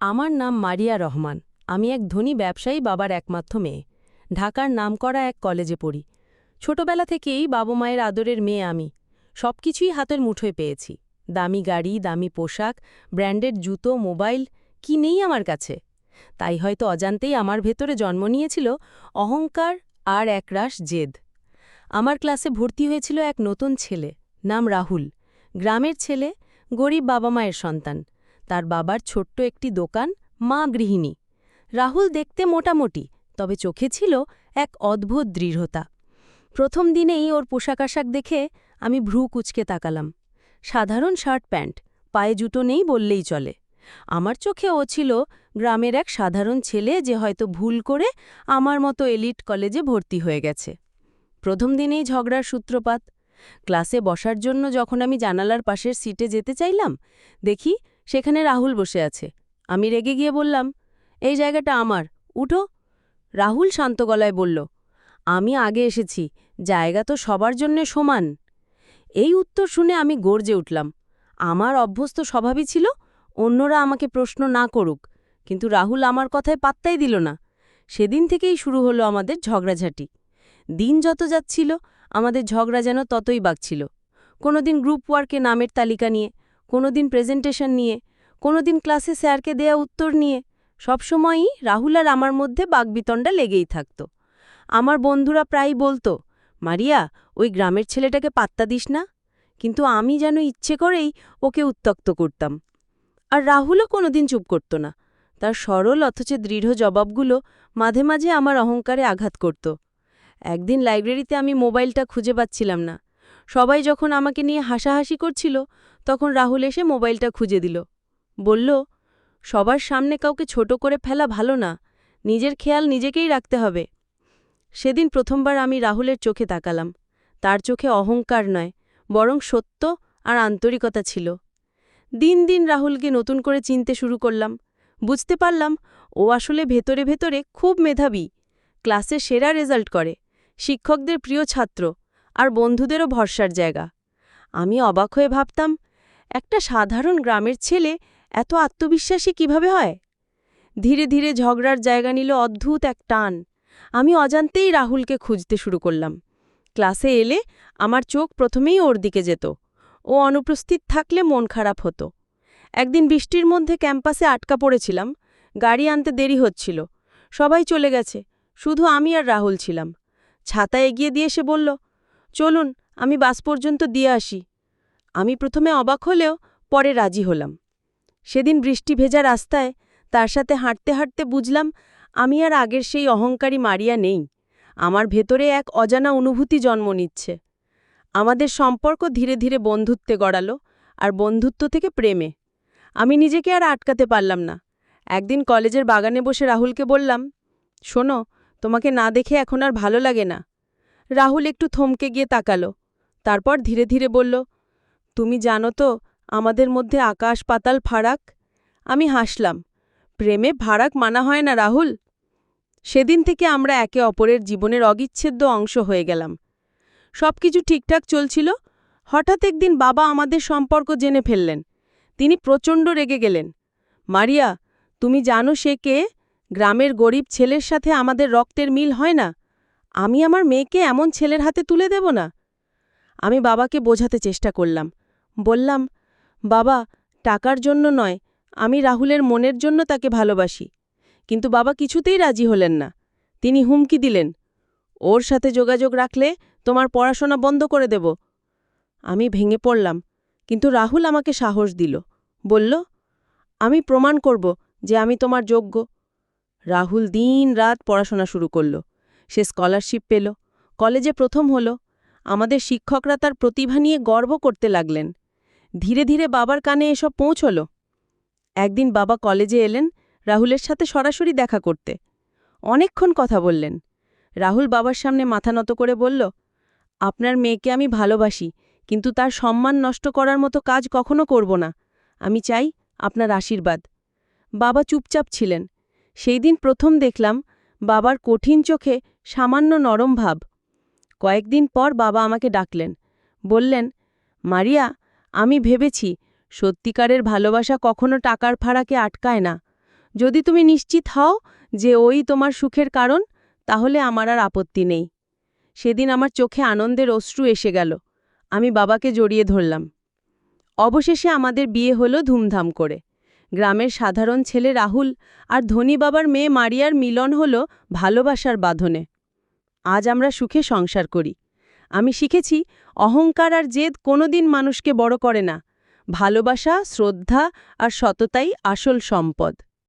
আমার নাম মারিয়া রহমান। আমি এক ধনী ব্যবসায়ী বাবার একমাত্র মেয়ে। ঢাকার নামকরা এক কলেজে পড়ি। ছোটবেলা থেকেই বাবা মায়ের আদরের মেয়ে আমি। সবকিছুই হাতের মুঠোয় পেয়েছি। দামি গাড়ি, দামি পোশাক, ব্র্যান্ডেড জুতো, মোবাইল, কি নেই আমার কাছে? তাই হয়তো অজান্তেই আমার ভেতরে জন্ম নিয়েছিল অহংকার আর একরাশ জেদ। আমার ক্লাসে ভর্তি হয়েছিল এক নতুন ছেলে, নাম রাহুল। গ্রামের ছেলে, গরিব বাবা মায়ের সন্তান। তার বাবার ছোট্ট একটি দোকান, মা গৃহিণী। রাহুল দেখতে মোটামুটি, তবে চোখে ছিল এক অদ্ভুত দৃঢ়তা। প্রথম দিনেই ওর পোশাক আশাক দেখে আমি ভ্রু কুচকে তাকালাম। সাধারণ শার্ট প্যান্ট, পায়ে জুতো নেই বললেই চলে। আমার চোখে ও ছিল গ্রামের এক সাধারণ ছেলে যে হয়তো ভুল করে আমার মতো এলিট কলেজে ভর্তি হয়ে গেছে। প্রথম দিনেই ঝগড়ার সূত্রপাত। ক্লাসে বসার জন্য যখন আমি জানালার পাশের সিটে যেতে চাইলাম, দেখি সেখানে রাহুল বসে আছে। আমি রেগে গিয়ে বললাম, এই জায়গাটা আমার, উঠো। রাহুল শান্ত গলায় বলল, আমি আগে এসেছি, জায়গা তো সবার জন্যে সমান। এই উত্তর শুনে আমি গর্জে উঠলাম। আমার অভ্যস্ত স্বভাবই ছিল, অন্যরা আমাকে প্রশ্ন না করুক, কিন্তু রাহুল আমার কথায় পাত্তাই দিল না। সেদিন থেকেই শুরু হলো আমাদের ঝগড়াঝাটি। দিন যত যাচ্ছিল, আমাদের ঝগড়া যেন ততই বাগছিল। কোনোদিন গ্রুপ ওয়ার্কে নামের তালিকা নিয়ে কোনোদিন প্রেজেন্টেশন নিয়ে, কোনোদিন ক্লাসে স্যারকে দেয়া উত্তর নিয়ে সবসময়ই রাহুল আর আমার মধ্যে বাগবিতণ্ডা লেগেই থাকত। আমার বন্ধুরা প্রায়ই বলতো, মারিয়া, ওই গ্রামের ছেলেটাকে পাত্তা দিস না, কিন্তু আমি যেন ইচ্ছে করেই ওকে উত্তক্ত করতাম। আর রাহুলও কোনোদিন চুপ করত না। তার সরল অথচ দৃঢ় জবাবগুলো মাঝে মাঝে আমার অহংকারে আঘাত করত। একদিন লাইব্রেরিতে আমি মোবাইলটা খুঁজে পাচ্ছিলাম না। সবাই যখন আমাকে নিয়ে হাসাহাসি করছিল, তখন রাহুল এসে মোবাইলটা খুঁজে দিল। বলল, সবার সামনে কাউকে ছোট করে ফেলা ভালো না, নিজের খেয়াল নিজেকেই রাখতে হবে। সেদিন প্রথমবার আমি রাহুলের চোখে তাকালাম। তার চোখে অহংকার নয়, বরং সত্য আর আন্তরিকতা ছিল। দিন দিন রাহুলকে নতুন করে চিনতে শুরু করলাম। বুঝতে পারলাম, ও আসলে ভেতরে ভেতরে খুব মেধাবী। ক্লাসে সেরা রেজাল্ট করে, শিক্ষকদের প্রিয় ছাত্র। আর বন্ধুদেরও ভরসার জায়গা। আমি অবাক হয়ে ভাবতাম, একটা সাধারণ গ্রামের ছেলে এত আত্মবিশ্বাসী কীভাবে হয়? ধীরে ধীরে ঝগড়ার জায়গা নিল অদ্ভুত এক টান। আমি অজান্তেই রাহুলকে খুঁজতে শুরু করলাম। ক্লাসে এলে আমার চোখ প্রথমেই ওর দিকে যেত। ও অনুপস্থিত থাকলে মন খারাপ হতো। একদিন বৃষ্টির মধ্যে ক্যাম্পাসে আটকা পড়েছিলাম। গাড়ি আনতে দেরি হচ্ছিল। সবাই চলে গেছে। শুধু আমি আর রাহুল ছিলাম। ছাতা এগিয়ে দিয়ে সে বলল চলুন, আমি বাস পর্যন্ত দিয়ে আসি। আমি প্রথমে অবাক হলেও পরে রাজি হলাম। সেদিন বৃষ্টি ভেজা রাস্তায় তার সাথে হাঁটতে হাঁটতে বুঝলাম আমি আর আগের সেই অহংকারী মারিয়া নেই। আমার ভেতরে এক অজানা অনুভূতি জন্ম নিচ্ছে। আমাদের সম্পর্ক ধীরে ধীরে বন্ধুত্বে গড়ালো আর বন্ধুত্ব থেকে প্রেমে। আমি নিজেকে আর আটকাতে পারলাম না। একদিন কলেজের বাগানে বসে রাহুলকে বললাম, শোনো, তোমাকে না দেখে এখন আর ভালো লাগে না। রাহুল একটু থমকে গিয়ে তাকালো। তারপর ধীরে ধীরে বলল, তুমি জানো তো, আমাদের মধ্যে আকাশ পাতাল ফারাক? আমি হাসলাম, প্রেমে ফারাক মানা হয় না, রাহুল? সেদিন থেকে আমরা একে অপরের জীবনের অবিচ্ছেদ্য অংশ হয়ে গেলাম। সব কিছু ঠিকঠাক চলছিল। হঠাৎ একদিন বাবা আমাদের সম্পর্ক জেনে ফেললেন। তিনি প্রচণ্ড রেগে গেলেন, মারিয়া, তুমি জানো সে কে? গ্রামের গরিব ছেলের সাথে আমাদের রক্তের মিল হয় না? আমি আমার মেয়েকে এমন ছেলের হাতে তুলে দেব না। আমি বাবাকে বোঝাতে চেষ্টা করলাম। বললাম, বাবা, টাকার জন্য নয়, আমি রাহুলের মনের জন্য তাকে ভালোবাসি। কিন্তু বাবা কিছুতেই রাজি হলেন না। তিনি হুমকি দিলেন, ওর সাথে যোগাযোগ রাখলে তোমার পড়াশোনা বন্ধ করে দেব। আমি ভেঙে পড়লাম, কিন্তু রাহুল আমাকে সাহস দিল। বলল, আমি প্রমাণ করব যে আমি তোমার যোগ্য রাহুল দিন রাত পড়াশোনা শুরু করল। সে স্কলারশিপ পেল। কলেজে প্রথম হল। আমাদের শিক্ষকরা তার প্রতিভা নিয়ে গর্ব করতে লাগলেন। ধীরে ধীরে বাবার কানে এসব পৌঁছল। একদিন বাবা কলেজে এলেন রাহুলের সাথে সরাসরি দেখা করতে। অনেকক্ষণ কথা বললেন। রাহুল বাবার সামনে মাথা নত করে বলল, আপনার মেয়েকে আমি ভালোবাসি, কিন্তু তার সম্মান নষ্ট করার মতো কাজ কখনো করব না। আমি চাই আপনার আশীর্বাদ। বাবা চুপচাপ ছিলেন। সেই দিন প্রথম দেখলাম বাবার কঠিন চোখে সামান্য নরম ভাব। কয়েকদিন পর বাবা আমাকে ডাকলেন। বললেন, মারিয়া, আমি ভেবেছি সত্যিকারের ভালোবাসা কখনো টাকার ফাড়াকে আটকায় না। যদি তুমি নিশ্চিত হও যে ওই তোমার সুখের কারণ, তাহলে আমার আর আপত্তি নেই। সেদিন আমার চোখে আনন্দের অশ্রু এসে গেল। আমি বাবাকে জড়িয়ে ধরলাম। অবশেষে আমাদের বিয়ে হলো ধুমধাম করে। গ্রামের সাধারণ ছেলে রাহুল আর ধনী বাবার মেয়ে মারিয়ার মিলন হল ভালোবাসার বাঁধনে। আজ আমরা সুখে সংসার করি। আমি শিখেছি, অহংকার আর জেদ কোনোদিন মানুষকে বড় করে না। ভালোবাসা, শ্রদ্ধা আর সততাই আসল সম্পদ।